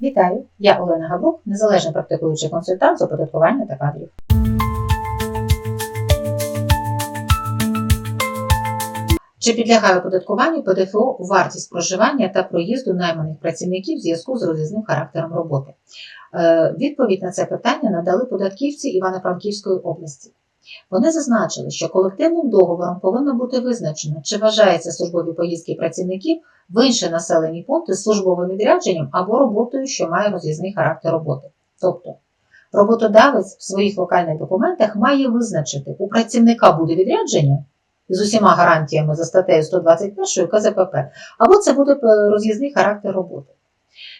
Вітаю! Я Олена Габрук, незалежний практикуючий консультант з оподаткування та кадрів. Чи підлягає оподаткуванню ПДФО вартість проживання та проїзду найманих працівників в зв'язку з розрізним характером роботи? Е, Відповідь на це питання надали податківці Івано-Франківської області. Вони зазначили, що колективним договором повинно бути визначено, чи вважаються службові поїздки працівників в інші населені пункти з службовим відрядженням або роботою, що має роз'їзний характер роботи. Тобто роботодавець в своїх локальних документах має визначити, у працівника буде відрядження з усіма гарантіями за статтею 121 КЗПП, або це буде е, роз'їзний характер роботи.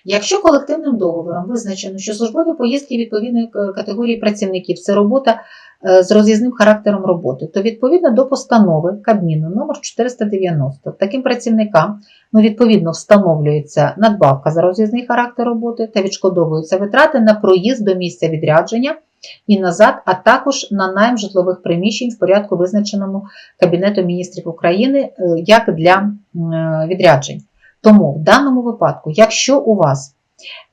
Якщо колективним договором визначено, що службові поїздки відповідної категорії працівників це робота е, з роз'їзним характером роботи, то відповідно до постанови Кабміну номер 490 таким працівникам ну, відповідно встановлюється надбавка за роз'їзний характер роботи та відшкодовуються витрати на проїзд до місця відрядження і назад, а також на найм житлових приміщень в порядку, визначеному Кабінетом міністрів України е, як для е, відряджень. Тому в даному випадку, якщо у вас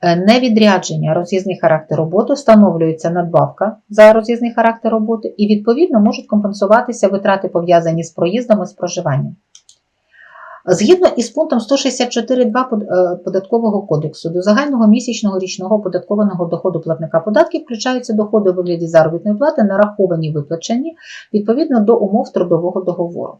е, не відрядження, роз'їзний характер роботи, встановлюється надбавка за роз'їзний характер роботи, і відповідно можуть компенсуватися витрати пов'язані з проїздом і з проживанням. Згідно із пунктом 164.2 е, податкового кодексу, до загального місячного річного оподаткованого доходу платника податків включаються доходи у вигляді заробітної плати, нараховані виплачені відповідно до умов трудового договору.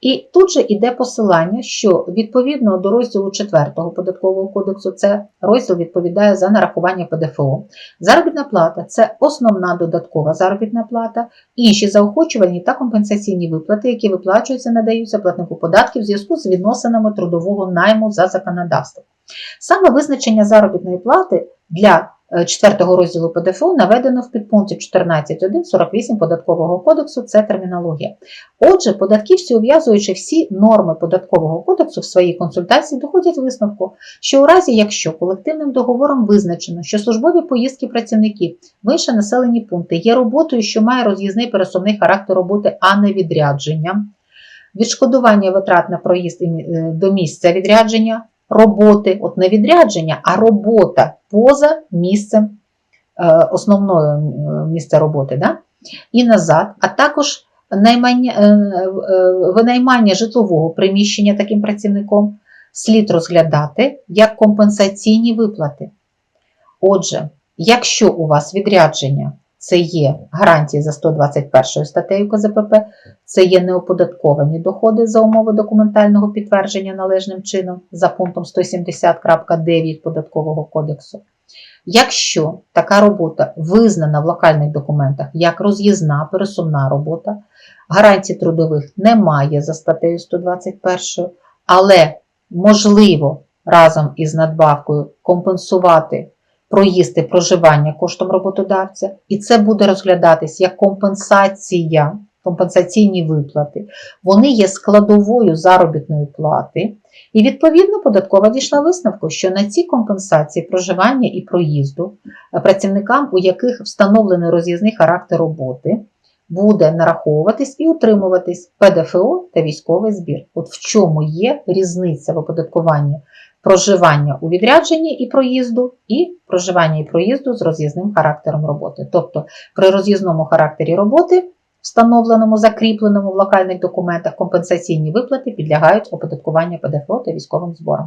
І тут же йде посилання, що відповідно до розділу 4 податкового кодексу, це розділ відповідає за нарахування ПДФО. Заробітна плата це основна додаткова заробітна плата, інші заохочувальні та компенсаційні виплати, які виплачуються, надаються платнику податків в зв'язку з відносинами трудового найму за законодавством. Саме визначення заробітної плати для е, четвертого розділу ПДФО наведено в підпункті 14.1.48 податкового кодексу. Це термінологія. Отже, податківці, ув'язуючи всі норми податкового кодексу в своїй консультації, доходять висновку, що у разі, якщо колективним договором визначено, що службові поїздки працівників в інші населені пункти є роботою, що має роз'їзний пересувний характер роботи, а не відрядженням, відшкодування витрат на проїзд е, до місця відрядження, роботи, от не відрядження, а робота поза місцем е, основного е, місця роботи, да? і назад, а також наймання, е, винаймання житлового приміщення таким працівником слід розглядати як компенсаційні виплати. Отже, якщо у вас відрядження це є гарантії за 121 статтею КЗПП, це є неоподатковані доходи за умови документального підтвердження належним чином за пунктом 170.9 Податкового кодексу. Якщо така робота визнана в локальних документах як роз'їзна пересувна робота, гарантій трудових немає за статтею 121, але можливо разом із надбавкою компенсувати проїзд і проживання коштом роботодавця, і це буде розглядатись як компенсація, компенсаційні виплати. Вони є складовою заробітної плати. І відповідно податкова дійшла висновку, що на ці компенсації проживання і проїзду е, працівникам, у яких встановлений роз'їзний характер роботи, буде нараховуватись і утримуватись ПДФО та військовий збір. От в чому є різниця в оподаткуванні проживання у відрядженні і проїзду, і проживання і проїзду з роз'їзним характером роботи. Тобто при роз'їзному характері роботи, встановленому, закріпленому в локальних документах, компенсаційні виплати підлягають оподаткуванню ПДФО та військовим зборам.